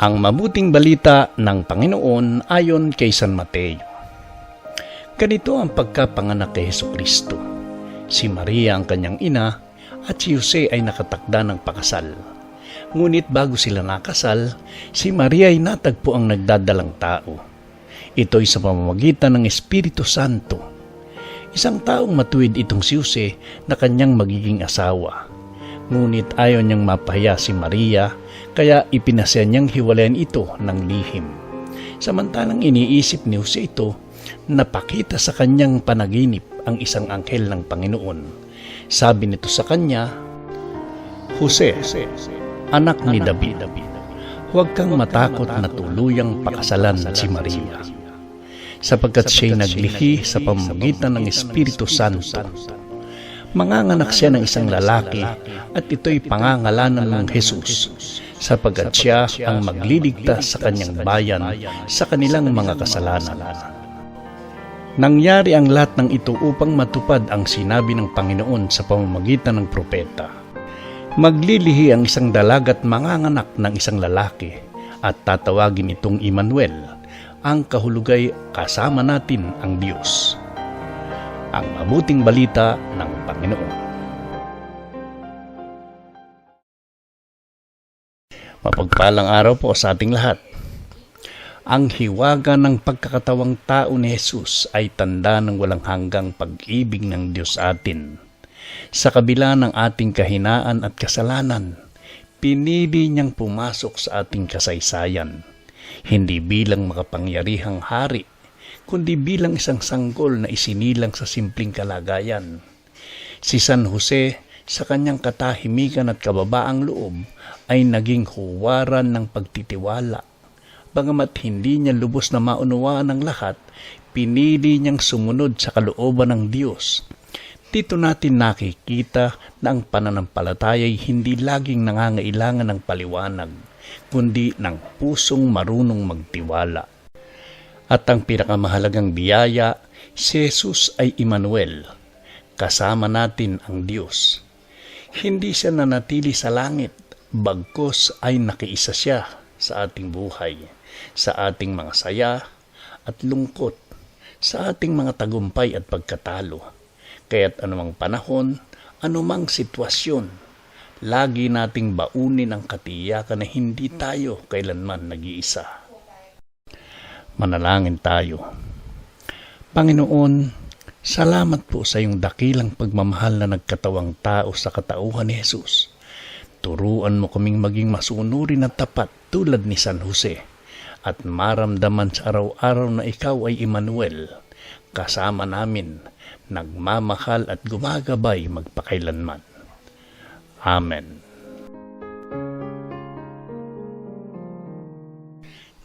Ang mabuting balita ng Panginoon ayon kay San Mateo. Ganito ang pagkapanganak kay Heso Kristo. Si Maria ang kanyang ina at si Jose ay nakatakda ng pakasal. Ngunit bago sila nakasal, si Maria ay natagpo ang nagdadalang tao. Ito'y sa pamamagitan ng Espiritu Santo. Isang taong matuwid itong si Jose na kanyang magiging asawa. Ngunit ayaw niyang mapahiya si Maria, kaya ipinasya niyang hiwalayan ito ng lihim. Samantalang iniisip ni Jose ito, napakita sa kanyang panaginip ang isang anghel ng Panginoon. Sabi nito sa kanya, Jose, anak ni David, huwag kang matakot na tuluyang pakasalan si Maria, sapagkat siya'y naglihi sa pamamagitan ng Espiritu Santo. Manganganak siya ng isang lalaki at ito'y pangangalanan ng Jesus sapagkat siya ang magliligtas sa kanyang bayan sa kanilang mga kasalanan. Nangyari ang lahat ng ito upang matupad ang sinabi ng Panginoon sa pamamagitan ng propeta. Maglilihi ang isang dalagat manganganak ng isang lalaki at tatawagin itong Emmanuel, ang kahulugay kasama natin ang Diyos. Ang mabuting balita ng Panginoon. Mapagpalang araw po sa ating lahat. Ang hiwaga ng pagkakatawang tao ni Jesus ay tanda ng walang hanggang pag-ibig ng Diyos atin. Sa kabila ng ating kahinaan at kasalanan, pinili niyang pumasok sa ating kasaysayan. Hindi bilang makapangyarihang hari, kundi bilang isang sanggol na isinilang sa simpleng kalagayan. Si San Jose, sa kanyang katahimikan at kababaang loob, ay naging huwaran ng pagtitiwala. Bagamat hindi niya lubos na maunawaan ng lahat, pinili niyang sumunod sa kalooban ng Diyos. Dito natin nakikita na ang pananampalataya ay hindi laging nangangailangan ng paliwanag, kundi ng pusong marunong magtiwala. At ang pinakamahalagang biyaya, si Jesus ay Emmanuel. Kasama natin ang Diyos. Hindi siya nanatili sa langit, bagkos ay nakiisa siya sa ating buhay, sa ating mga saya at lungkot, sa ating mga tagumpay at pagkatalo. Kaya't anumang panahon, anumang sitwasyon, lagi nating baunin ang katiyakan na hindi tayo kailanman nag-iisa. Manalangin tayo. Panginoon, salamat po sa iyong dakilang pagmamahal na nagkatawang tao sa katauhan ni Jesus. Turuan mo kaming maging masunurin at tapat tulad ni San Jose at maramdaman sa araw-araw na ikaw ay Emmanuel, kasama namin, nagmamahal at gumagabay magpakailanman. Amen.